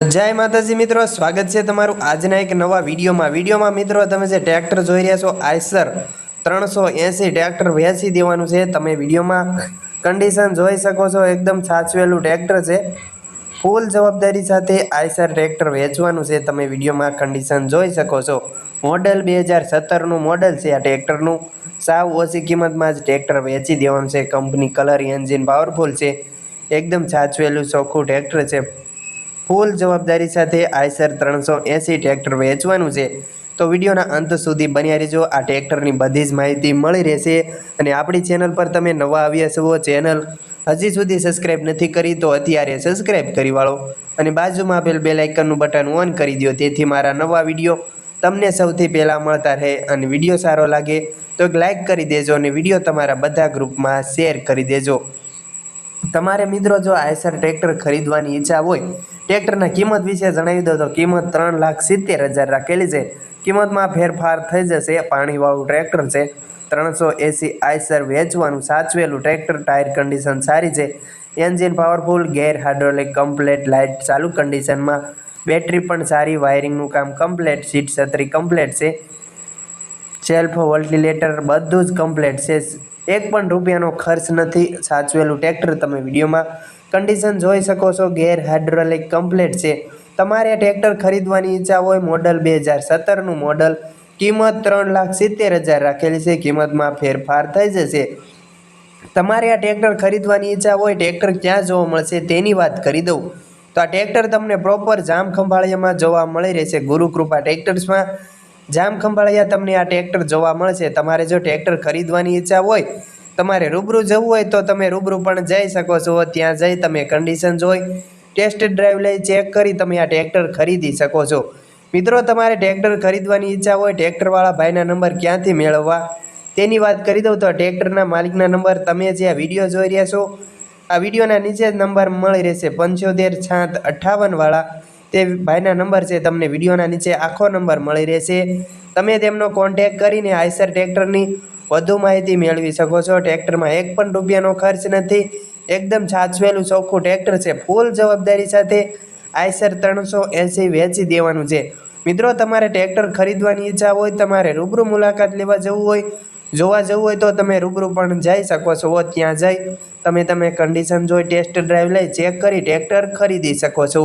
જય માતાજી મિત્રો, સ્વાગત છે તમારું આજના એક નવા વિડીયોમાં. વિડીયોમાં મિત્રો, તમે જે ટ્રેક્ટર જોઈ રહ્યા છો, આઈસર ત્રણસો એંસી ટ્રેક્ટર વેચી દેવાનું છે. તમે વિડીયોમાં કન્ડિશન જોઈ શકો છો, એકદમ સાચવેલું ટ્રેક્ટર છે. ફૂલ જવાબદારી સાથે આઈસર ટ્રેક્ટર વેચવાનું છે. તમે વિડીયોમાં કન્ડિશન જોઈ શકો છો. મોડલ બે હજાર સત્તરનું મોડલ છે આ ટ્રેક્ટરનું. સાવ ઓછી કિંમતમાં જ ટ્રેક્ટર વેચી દેવાનું છે. કંપની કલર એન્જિન પાવરફુલ છે. એકદમ સાચવેલું, ચોખ્ખું ટ્રેક્ટર છે. ફૂલ જવાબદારી સાથે આઈસર ત્રણસો એંસી ટ્રેક્ટર વેચવાનું છે. તો વિડીયોના અંત સુધી બન્યા રહેજો. આ ટ્રેક્ટરની બધી જ માહિતી મળી રહેશે અને આપણી ચેનલ પર તમે નવા આવ્યા છો ચેનલ હજી સુધી સબસ્ક્રાઈબ નથી કરી તો અત્યારે સબસ્ક્રાઈબ કરી વાળો અને બાજુમાં આપેલ બે લાઇકનનું બટન ઓન કરી દો તેથી મારા નવા વીડિયો તમને સૌથી પહેલાં મળતા રહે અને વીડિયો સારો લાગે તો એક લાઇક કરી દેજો અને વીડિયો તમારા બધા ગ્રુપમાં શેર કરી દેજો. તમારે મિત્રો જો આઈસર ટ્રેક્ટર ખરીદવાની ઈચ્છા હોય ટ્રેક્ટરના કિંમત વિશે જણાવી દો તો કિંમત ત્રણ લાખ સિત્તેર હજાર રાખેલી છે. કિંમતમાં ફેરફાર થઈ જશે, પાણીવાળું ટ્રેક્ટર છે, ત્રણસો એસી આઈસર વેચવાનું, સાચવેલું ટ્રેક્ટર ટાયર કન્ડિશન સારી છે. Engine powerful gear hydraulic complete light ચાલુ કન્ડિશનમાં બેટરી પણ સારી વાયરિંગનું કામ કમ્પ્લેટ સીટ છત્રી કમ્પ્લેટ છે. સેલ્ફ વોલ્ટિલેટર બધું જ કમ્પ્લેટ છે. એક પણ રૂપિયાનો ખર્ચ નથી સાચવેલું ટ્રેક્ટર તમે વિડીયોમાં કન્ડિશન જોઈ શકો છો, ગેર હાઇડ્રોલિક કમ્પ્લેટ છે. તમારે ટ્રેક્ટર ખરીદવાની ઈચ્છા હોય મોડલ બે હજાર સત્તરનું મોડલ કિંમત ત્રણ લાખ સિત્તેર હજાર રાખેલી છે. કિંમતમાં ફેરફાર થઈ જશે. તમારે આ ટ્રેક્ટર ખરીદવાની ઈચ્છા હોય ટ્રેક્ટર ક્યાં જોવા મળશે તેની વાત કરી દઉં. તો આ ટ્રેક્ટર તમને પ્રોપર જામ ખંભાળિયામાં જોવા મળી રહેશે. ગુરુકૃપા ટ્રેક્ટર્સમાં જામ ખંભાળિયા તમને આ ટ્રેક્ટર જોવા મળશે. તમારે જો ટ્રેક્ટર ખરીદવાની ઈચ્છા હોય, તમારે રૂબરૂ જવું હોય, તો તમે રૂબરૂ પણ જઈ શકો છો. ત્યાં જઈ તમે કન્ડિશન જોઈ ટેસ્ટ ડ્રાઈવ લઈ ચેક કરી તમે આ ટ્રેક્ટર ખરીદી શકો છો. મિત્રો, તમારે ટ્રેક્ટર ખરીદવાની ઈચ્છા હોય ટ્રેક્ટરવાળા ભાઈના નંબર ક્યાંથી મેળવવા? તેની વાત કરી દઉં તો ટ્રેક્ટરના માલિકના નંબર તમે જે આ વીડિયો જોઈ રહ્યા છો, આ વિડીયોના નીચે નંબર મળી રહેશે. પંચોતેર છાંત અઠ્ઠાવનવાળા તે ભાઈના નંબર છે, તમને વિડીયોના નીચે આખો નંબર મળી રહેશે. તમે તેમનો કોન્ટેક કરીને આઈસર ટ્રેક્ટરની વધુ માહિતી મેળવી શકો છો. ટ્રેક્ટરમાં એક પણ રૂપિયાનો ખર્ચ નથી. એકદમ છાછવેલું ચોખ્ખું ટ્રેક્ટર છે, ફૂલ જવાબદારી સાથે આઈસર ત્રણસો એંસી વેચી દેવાનું છે. મિત્રો, તમારે ટ્રેક્ટર ખરીદવાની ઈચ્છા હોય, તમારે રૂબરૂ મુલાકાત લેવા જવું હોય, જોવા જવું હોય, તો તમે રૂબરૂ પણ જઈ શકો છો. ત્યાં જઈ તમે તમે કન્ડિશન જોઈ ટેસ્ટ ડ્રાઈવ લઈ ચેક કરી, ટ્રેક્ટર ખરીદી શકો છો.